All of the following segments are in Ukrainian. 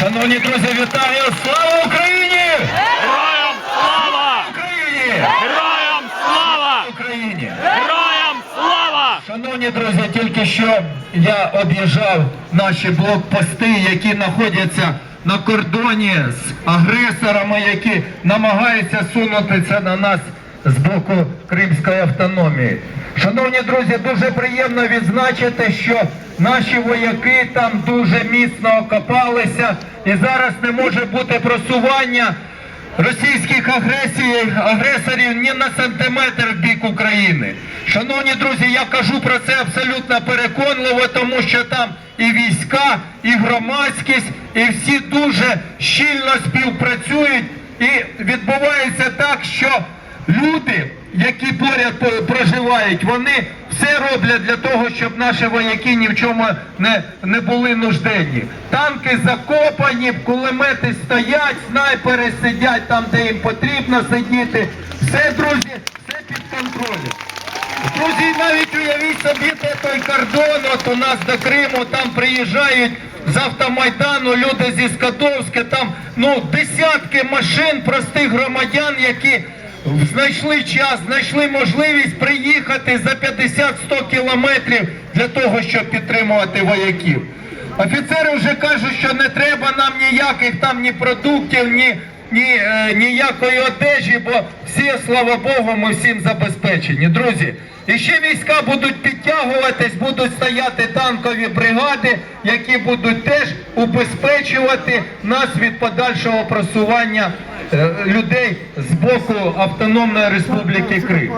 Шановні друзі, вітаю! Слава Україні! Героям слава! Україні! Героям слава! Україні! Героям слава! Шановні друзі, тільки що я об'їжджав наші блокпости, які знаходяться на кордоні з агресорами, які намагаються сунутися на нас з боку Кримської автономії. Шановні друзі, дуже приємно відзначити, що наші вояки там дуже міцно окопалися і зараз не може бути просування російських агресій, агресорів ні на сантиметр в бік України. Шановні друзі, я кажу про це абсолютно переконливо, тому що там і війська, і громадськість, і всі дуже щільно співпрацюють. І відбувається так, що люди, які поряд проживають, вони все роблять для того, щоб наші вояки ні в чому не, не були нужденні. Танки закопані, кулемети стоять, снайпери сидять там, де їм потрібно сидіти. Все, друзі, все під контролем. Друзі, навіть уявіть собі, де той кордон, от у нас до Криму, там приїжджають з автомайдану люди зі Скадовська, там ну десятки машин простих громадян, які знайшли час, знайшли можливість приїхати за 50-100 кілометрів для того, щоб підтримувати вояків. Офіцери вже кажуть, що не треба нам ніяких там ні продуктів, ні, ні е, ніякої одежі, бо всі, слава Богу, ми всім забезпечені. Друзі, і ще війська будуть підтягуватись, будуть стояти танкові бригади, які будуть теж убезпечувати нас від подальшого просування е, людей з боку Автономної Республіки Крим.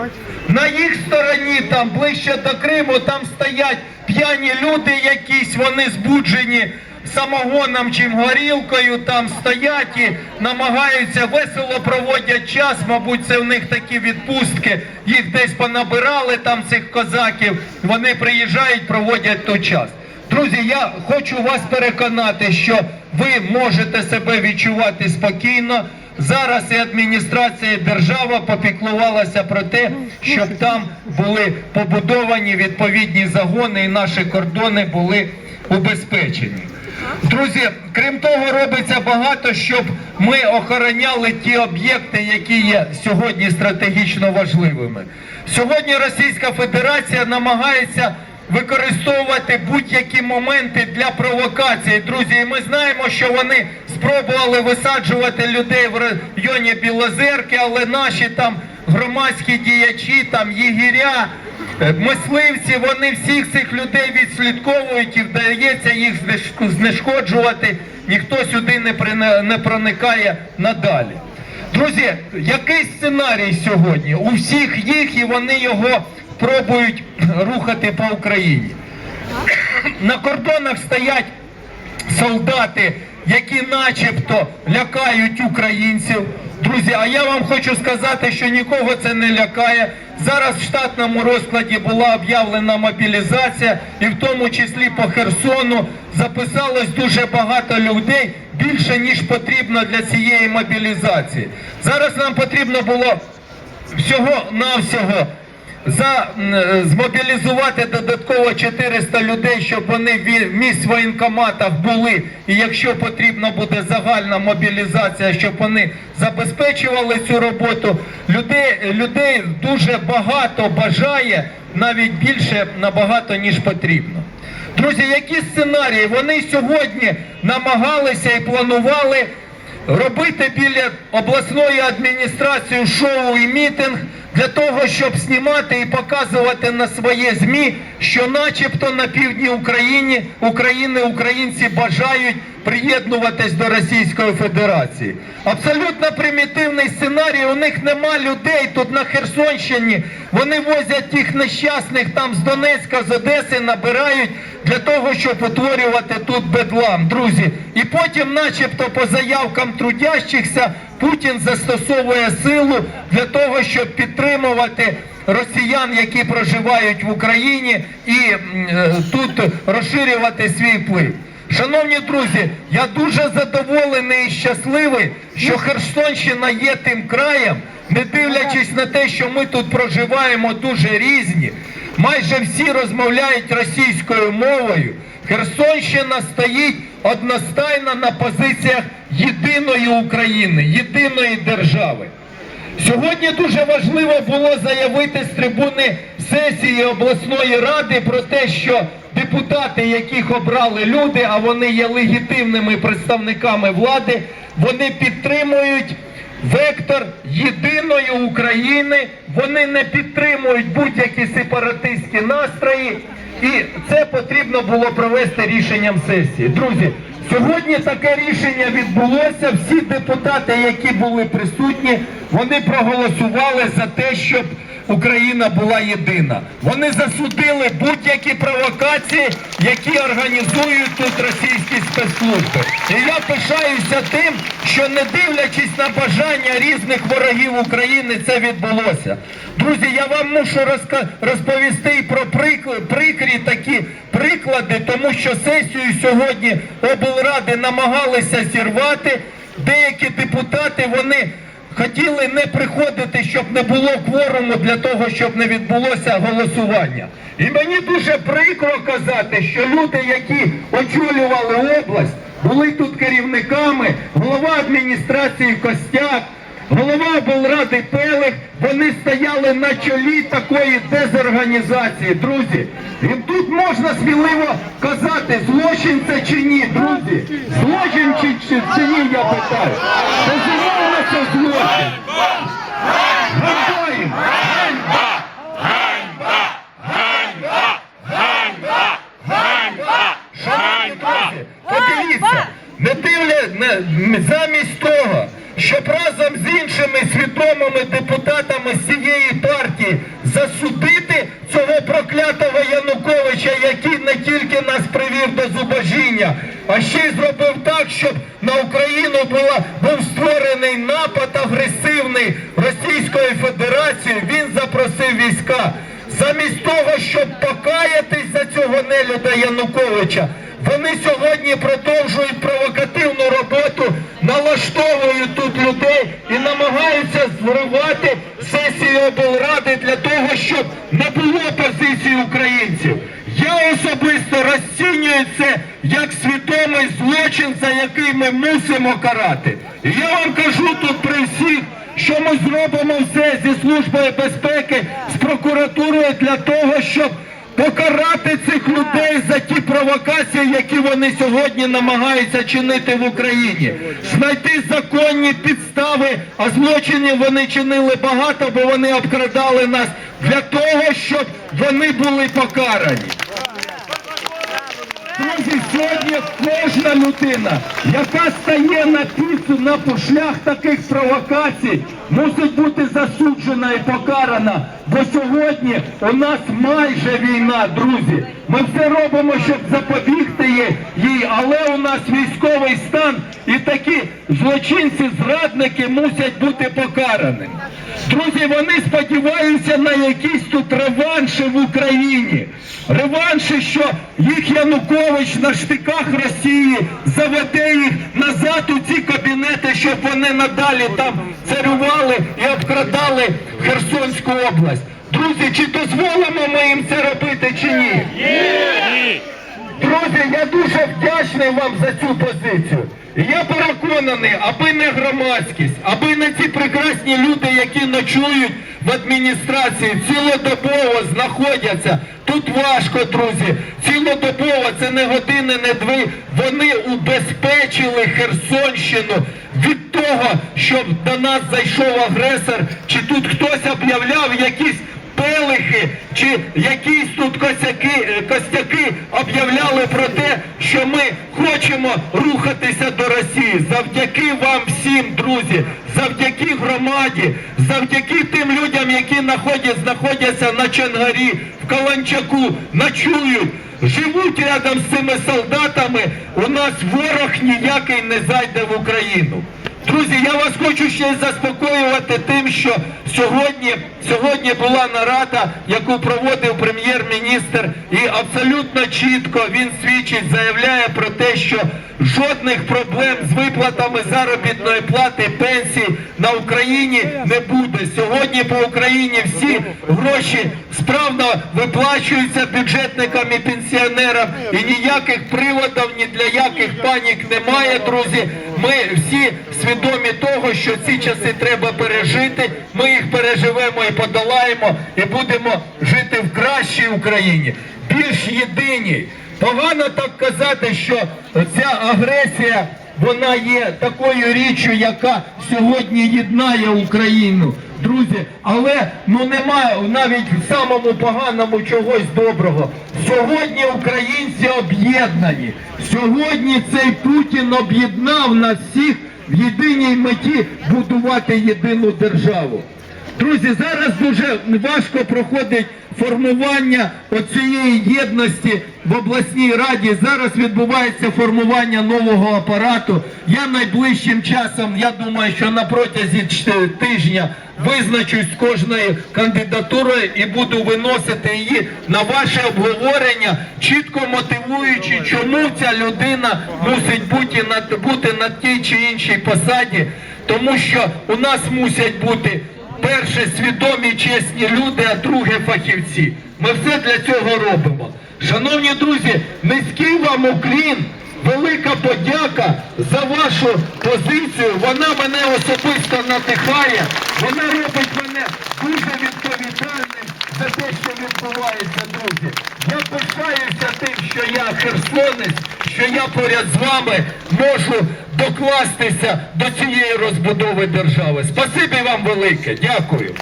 На їх стороні, там ближче до Криму, там стоять п'яні люди якісь, вони збуджені самогоном чим горілкою, там стоять і намагаються весело проводять час. Мабуть, це в них такі відпустки. Їх десь понабирали там цих козаків. Вони приїжджають, проводять той час. Друзі, я хочу вас переконати, що ви можете себе відчувати спокійно. Зараз і адміністрація і держава попіклувалася про те, щоб там були побудовані відповідні загони і наші кордони були убезпечені. Друзі, крім того, робиться багато, щоб ми охороняли ті об'єкти, які є сьогодні стратегічно важливими. Сьогодні Російська Федерація намагається використовувати будь-які моменти для провокації. Друзі, і ми знаємо, що вони спробували висаджувати людей в районі Білозерки, але наші там громадські діячі, там єгіря, мисливці, вони всіх цих людей відслідковують і вдається їх знешкоджувати. Ніхто сюди не проникає надалі. Друзі, який сценарій сьогодні? У всіх їх і вони його пробують рухати по Україні. На кордонах стоять солдати, які начебто лякають українців. Друзі, а я вам хочу сказати, що нікого це не лякає. Зараз в штатному розкладі була об'явлена мобілізація, і в тому числі по Херсону записалось дуже багато людей, більше ніж потрібно для цієї мобілізації. Зараз нам потрібно було всього-навсього за е, змобілізувати додатково 400 людей, щоб вони в місць воєнкоматах були. І якщо потрібно буде загальна мобілізація, щоб вони забезпечували цю роботу. Людей, людей дуже багато бажає, навіть більше набагато ніж потрібно. Друзі, які сценарії? Вони сьогодні намагалися і планували робити біля обласної адміністрації шоу і мітинг для того, щоб знімати і показувати на своє ЗМІ, що начебто на півдні України, України українці бажають приєднуватись до Російської Федерації. Абсолютно примітивний сценарій. У них нема людей тут на Херсонщині. Вони возять тих нещасних там з Донецька, з Одеси, набирають для того, щоб утворювати тут бедлам, друзі. І потім, начебто, по заявкам трудящихся, Путін застосовує силу для того, щоб підтримувати росіян, які проживають в Україні, і е, тут розширювати свій вплив. Шановні друзі, я дуже задоволений і щасливий, що Херсонщина є тим краєм, не дивлячись на те, що ми тут проживаємо дуже різні. Майже всі розмовляють російською мовою. Херсонщина стоїть одностайно на позиціях єдиної України, єдиної держави. Сьогодні дуже важливо було заявити з трибуни сесії обласної ради про те, що депутати, яких обрали люди, а вони є легітимними представниками влади, вони підтримують вектор єдиної України, вони не підтримують будь-які сепаратистські настрої, і це потрібно було провести рішенням сесії. Друзі, сьогодні таке рішення відбулося. Всі депутати, які були присутні, вони проголосували за те, щоб Україна була єдина. Вони засудили будь-які провокації, які організують тут російські спецслужби. І я пишаюся тим, що не дивлячись на бажання різних ворогів України, це відбулося. Друзі, я вам мушу розповісти і про прикрі такі приклади, тому що сесію сьогодні облради намагалися зірвати. Деякі депутати вони хотіли не приходити, щоб не було кворуму для того, щоб не відбулося голосування. І мені дуже прикро казати, що люди, які очолювали область, були тут керівниками, голова адміністрації Костяк, голова облради Пелих, вони стояли на чолі такої дезорганізації. Друзі, і тут можна сміливо казати, злочин це чи ні, друзі. Злочин чи, чи, чи ні, я питаю. Безумовно, це злочин. Ганьба їм! Ганьба! Ганьба! Ганьба! Ганьба! Ганьба! Шановні Ганьба! друзі, подивіться, не дивля, не, замість того, щоб разом з іншими свідомими депутатами з цієї партії засудити цього проклятого Януковича, який не тільки нас привів до зубожіння, а ще й зробив так, щоб на Україну була, був створений напад агресивний Російської Федерації. Він запросив війська. Замість того, щоб покаятись за цього нелюда Януковича, вони сьогодні продовжують провокативну роботу, налаштовують тут людей і намагаються зривати сесію облради для того, щоб не було позиції українців. Я особисто розцінюю це як свідомий злочин, за який ми мусимо карати. Я вам кажу тут при всіх що ми зробимо все зі службою безпеки, з прокуратурою для того, щоб покарати цих людей за ті провокації, які вони сьогодні намагаються чинити в Україні, знайти законні підстави, а злочинів вони чинили багато, бо вони обкрадали нас для того, щоб вони були покарані. Друзі, сьогодні кожна людина, яка стає на піцу на пошлях таких провокацій, мусить бути засуджена і покарана. Бо сьогодні у нас майже війна, друзі. Ми все робимо, щоб запобігти їй- але у нас військовий стан і такі злочинці, зрадники мусять бути покараними. Друзі, вони сподіваються на якісь тут реванші в Україні. Реванші, що їх Янукович на штиках Росії заведе їх назад у ці кабінети, щоб вони надалі там царювали і обкрадали Херсонську область. Друзі, чи дозволимо ми їм це робити чи ні? Ні! Друзі, я дуже вдячний вам за цю позицію. Я переконаний, аби не громадськість, аби не ці прекрасні люди, які ночують в адміністрації, цілодобово знаходяться. Тут важко, друзі. Цілодобово, це не години, не дві. Вони убезпечили Херсонщину від того, щоб до нас зайшов агресор, чи тут хтось об'являв якісь пелихи чи якісь тут косяки, е, костяки об'являли про те, що ми хочемо рухатися до Росії. Завдяки вам всім, друзі, завдяки громаді, завдяки тим людям, які знаходять, знаходяться на Чангарі, в Каланчаку, ночують. Живуть рядом з цими солдатами, у нас ворог ніякий не зайде в Україну. Друзі, я вас хочу ще заспокоювати тим, що Сьогодні, сьогодні була нарада, яку проводив прем'єр-міністр, і абсолютно чітко він свідчить, заявляє про те, що жодних проблем з виплатами заробітної плати пенсій на Україні не буде. Сьогодні по Україні всі гроші справно виплачуються бюджетникам і пенсіонерам, і ніяких приводів ні для яких панік немає, друзі. Ми всі свідомі того, що ці часи треба пережити. Ми їх переживемо і подолаємо, і будемо жити в кращій Україні, більш єдиній. Погано так казати, що ця агресія вона є такою річчю, яка сьогодні єднає Україну. Друзі, але ну немає навіть в самому поганому чогось доброго. Сьогодні українці об'єднані. Сьогодні цей Путін об'єднав нас всіх в єдиній меті будувати єдину державу. Друзі, зараз дуже важко проходить формування оцієї єдності в обласній раді. Зараз відбувається формування нового апарату. Я найближчим часом, я думаю, що на протязі тижня визначусь з кожною кандидатурою і буду виносити її на ваше обговорення, чітко мотивуючи, чому ця людина мусить бути на, бути на тій чи іншій посаді, тому що у нас мусять бути перше свідомі чесні люди, а друге фахівці. Ми все для цього робимо. Шановні друзі, низький вам уклін, велика подяка за вашу позицію. Вона мене особисто надихає. Вона робить мене дуже відповідальним за те, що відбувається, друзі. Я пишаюся тим, що я херсонець, що я поряд з вами можу докластися до цієї розбудови держави. Спасибі вам велике, дякую.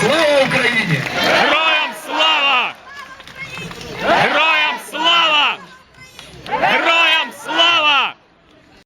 Слава Україні! Героям слава!